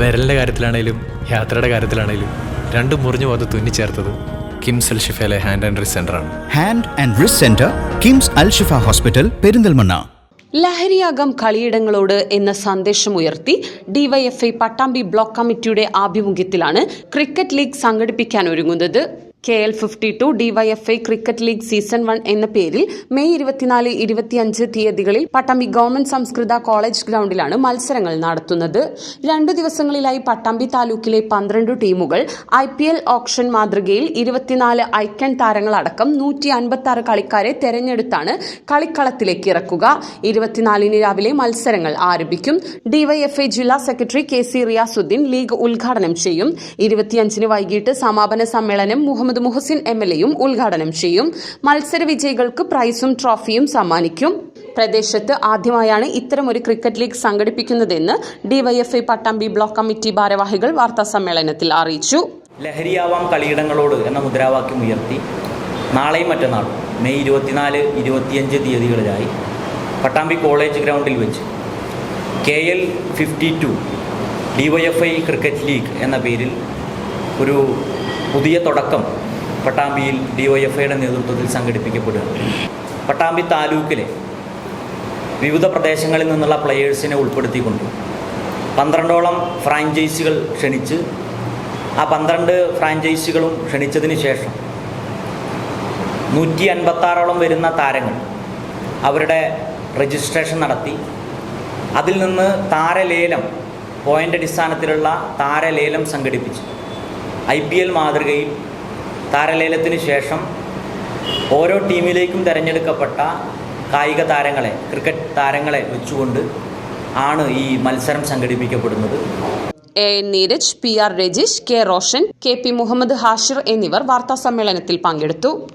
വിരലിന്റെ കാര്യത്തിലാണേലും യാത്രയുടെ കാര്യത്തിലാണേലും രണ്ടും മുറിഞ്ഞു പോകാതെ തുന്നിച്ചേർത്തത് കിംസ് അൽ ഷിഫയിലെ ഹാൻഡ് ആൻഡ് റിസ് ആണ്. Hand and wrist centre KIMS Al Shifa hospital Perinthalmanna. ലഹരിയാകാം കളിയിടങ്ങളോട് എന്ന സന്ദേശം ഉയർത്തി ഡിവൈഎഫ്ഐ പട്ടാമ്പി ബ്ലോക്ക് കമ്മിറ്റിയുടെ ആഭിമുഖ്യത്തിലാണ് ക്രിക്കറ്റ് ലീഗ് സംഘടിപ്പിക്കാൻ ഒരുങ്ങുന്നത്. K L fifty two DYFI cricket league season one എന്ന പേരിൽ മെയ് ഇരുപത്തിനാല് ഇരുപത്തിയഞ്ച് തീയതികളിൽ പട്ടാമ്പി ഗവൺമെന്റ് സംസ്കൃത കോളേജ് ഗ്രൗണ്ടിലാണ് മത്സരങ്ങൾ നടത്തുന്നത്. രണ്ടു ദിവസങ്ങളിലായി പട്ടാമ്പി താലൂക്കിലെ പന്ത്രണ്ട് ടീമുകൾ ഐ പി എൽ ഓപ്ഷൻ മാതൃകയിൽ ഇരുപത്തിനാല് ഐക്കൺ താരങ്ങളടക്കം നൂറ്റി അൻപത്തി ആറ് കളിക്കാരെ തെരഞ്ഞെടുത്താണ് കളിക്കളത്തിലേക്ക് ഇറക്കുക. ഇരുപത്തിനാലിന് രാവിലെ മത്സരങ്ങൾ ആരംഭിക്കും. ഡിവൈഎഫ്ഐ ജില്ലാ secretary K C Riyasudheen league ഉദ്ഘാടനം ചെയ്യും. ഇരുപത്തിയഞ്ചിന് വൈകിട്ട് സമാപന സമ്മേളനം മുഹമ്മദ് മുഹസിൻ എം എൽ എയും ഉദ്ഘാടനം ചെയ്യും. മത്സര വിജയികൾക്ക് പ്രൈസും ട്രോഫിയും സമ്മാനിക്കും. പ്രദേശത്ത് ആദ്യമായാണ് ഇത്തരമൊരു ക്രിക്കറ്റ് ലീഗ് സംഘടിപ്പിക്കുന്നതെന്ന് ഡിവൈഎഫ്ഐ പട്ടാമ്പി ബ്ലോക്ക് കമ്മിറ്റി ഭാരവാഹികൾ വാർത്താ സമ്മേളനത്തിൽ അറിയിച്ചു. ലഹരിയാവാം കളിയിടങ്ങളോട് എന്ന മുദ്രാവാക്യം ഉയർത്തി നാളെയും മറ്റന്നാളും മെയ് ഇരുപത്തിനാല് ഇരുപത്തിയഞ്ച് തീയതികളിലായി പട്ടാമ്പി കോളേജ് ഗ്രൗണ്ടിൽ വെച്ച് K L fifty two D Y F I cricket league എന്ന പേരിൽ ഒരു പുതിയ തുടക്കം പട്ടാമ്പിയിൽ ഡി ഒ എഫ് ഐയുടെ നേതൃത്വത്തിൽ സംഘടിപ്പിക്കപ്പെടുകയാണ് പട്ടാമ്പി താലൂക്കിലെ വിവിധ പ്രദേശങ്ങളിൽ നിന്നുള്ള പ്ലെയേഴ്സിനെ ഉൾപ്പെടുത്തിക്കൊണ്ട് പന്ത്രണ്ടോളം ഫ്രാഞ്ചൈസികൾ ക്ഷണിച്ച് ആ പന്ത്രണ്ട് ഫ്രാഞ്ചൈസികളും ക്ഷണിച്ചതിന് ശേഷം നൂറ്റി അൻപത്താറോളം വരുന്ന താരങ്ങൾ അവരുടെ രജിസ്ട്രേഷൻ നടത്തി. അതിൽ നിന്ന് താരലേലം പോയിന്റ് അടിസ്ഥാനത്തിലുള്ള താരലേലം സംഘടിപ്പിച്ചു. ഐ പി എൽ മാതൃകയിൽ താരലേലത്തിന് ശേഷം ഓരോ ടീമിലേക്കും തിരഞ്ഞെടുക്കപ്പെട്ട കായിക താരങ്ങളെ ക്രിക്കറ്റ് താരങ്ങളെ വെച്ചുകൊണ്ട് ആണ് ഈ മത്സരം സംഘടിപ്പിക്കപ്പെടുന്നത്. A. N Neeraj P. R. Rajeesh K. Roshan K. P. Muhammad Hashir എന്നിവർ വാർത്താ സമ്മേളനത്തിൽ പങ്കെടുത്തു.